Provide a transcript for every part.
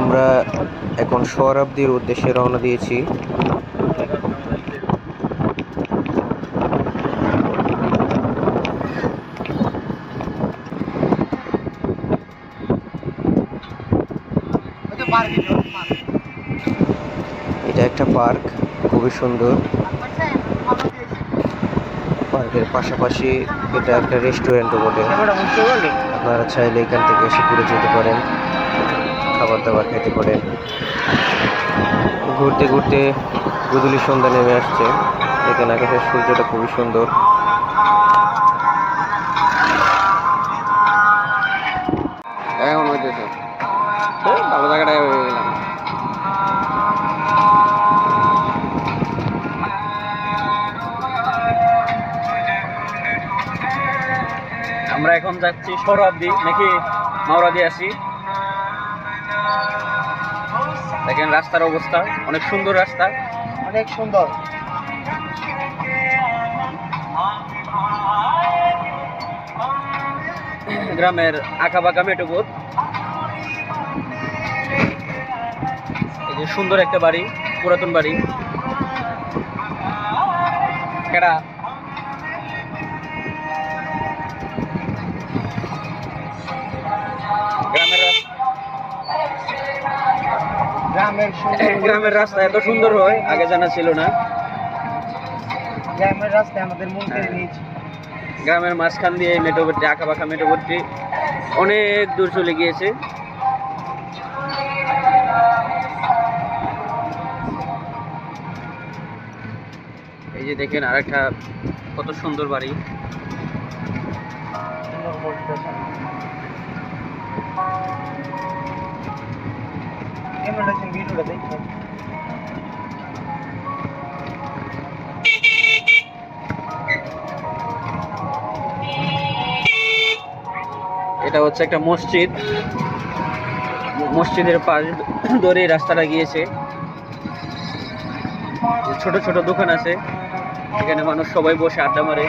আমরা এখন সোহরাব্দির উদ্দেশ্যে রওনা দিয়েছি। এটা একটা পার্ক খুবই সুন্দর। পার্কের পাশাপাশি এটা একটা রেস্টুরেন্টও বটে। আপনারা চাইলে এখান থেকে এসে ঘুরে যেতে পারেন। খাবার দাবার খেতে পারেন ঘুরতে ঘুরতে গুদুলি সন্ধ্যা নেমে আসছে। এখানে আকাশের সূর্যটা খুবই সুন্দর। এখন হইতেছে ভালো জায়গাটায় হয়ে গেলাম আমরা এখন যাচ্ছি সরাবদি নাকি মাওরাদি আছি দেখেন রাস্তার অবস্থা অনেক সুন্দর রাস্তা। অনেক সুন্দর। গ্রামের আঁকা বাঁকা মেটুপুর এই যে সুন্দর একটা বাড়ি পুরাতন বাড়ি। কেডা গ্রামের রাস্তা এত সুন্দর হয় আগে জানা ছিল না। গ্রামের রাস্তায় আমাদের নিয়েছে। গ্রামের মাঝখান দিয়ে আঁকা বাঁকা মেটোপট্টি অনেক দূর চলে গিয়েছে। এই যে দেখেন আরেকটা কত সুন্দর বাড়ি। ভিডিওটা এটা হচ্ছে একটা মসজিদ। মসজিদের পাশ ধরে রাস্তাটা গিয়েছে। ছোট ছোট দোকান আছে এখানে মানুষ সবাই বসে আড্ডা মারে।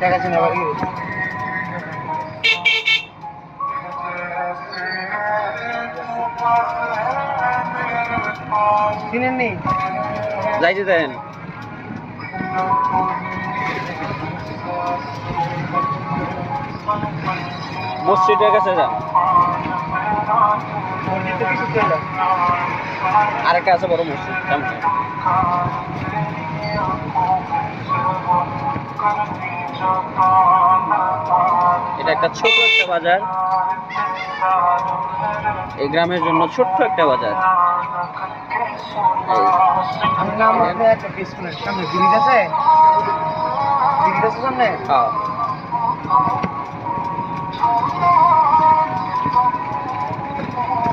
দেখাচ্ছে না আবার চিনেন নি যাইতে দেন। মসজিদের কাছে যান। আরেকটা আছে বড় মসজিদ এটা একটা ছোট একটা বাজার। এই গ্রামের জন্য ছোট্ট একটা বাজার। সামনে হ্যাঁ।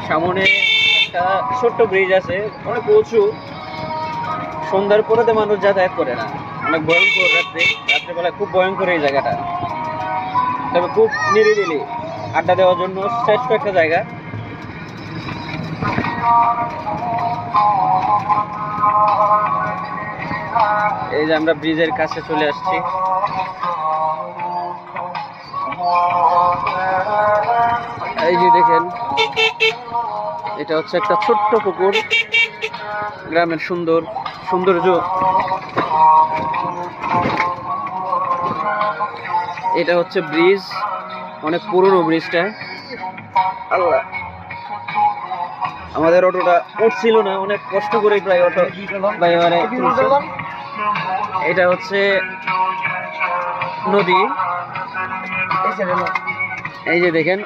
সামনে একটা ছোট্ট ব্রিজ আছে অনেক উঁচু। সন্ধ্যার পরে তো মানুষ যাতায়াত করে না। অনেক ভয়ঙ্কর রাত্রে। রাত্রেবেলা খুব ভয়ঙ্কর এই জায়গাটা। তবে খুব নিরিবিলি। আড্ডা দেওয়ার জন্য শ্রেষ্ঠ একটা জায়গা। এই যে আমরা ব্রিজের কাছে চলে আসছি। এই যে দেখেন, এটা হচ্ছে একটা ছোট্ট পুকুর, গ্রামের সুন্দর, সৌন্দর্য। এটা হচ্ছে ব্রিজ, অনেক পুরনো ব্রিজটা। আল্লাহ। আমাদের অটোটা উঠছিল না, অনেক কষ্ট করে প্রায় অটো ভাই মানে এটা হচ্ছে নদী। এই যে দেখেন।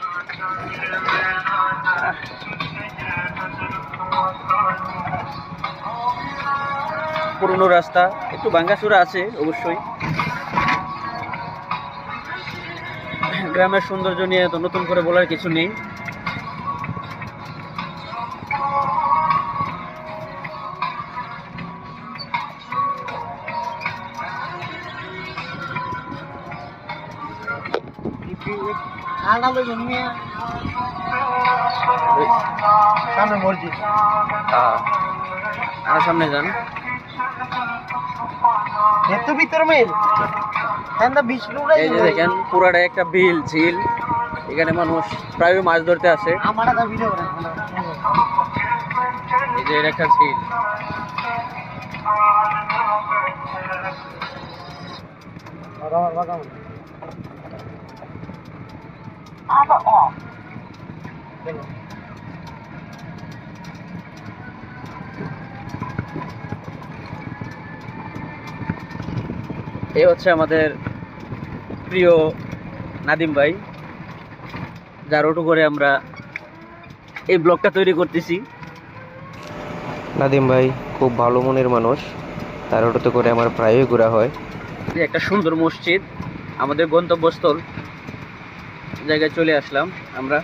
পুরনো রাস্তা, একটু ভাঙ্গাচুরা আছে অবশ্যই। গ্রামের সৌন্দর্য নিয়ে তো নতুন করে বলার কিছু নেই। সামনে মসজিদ আর সামনে যান এত ভিতর মেল হ্যাঁ এই যে দেখেন পুরাটা একটা বিল ঝিল। এখানে মানুষ প্রায় মাছ ধরতে আসে। আমার ভিডিও এই হচ্ছে আমাদের প্রিয় নাদিম ভাই যার অটো করে আমরা এই ব্লগটা তৈরি করতেছি। নাদিম ভাই, খুব ভালো মনের মানুষ। তার অটোতে করে আমার প্রায়ই ঘোরা হয়। একটা সুন্দর মসজিদ, আমাদের গন্তব্যস্থল। জায়গায় চলে আসলাম আমরা।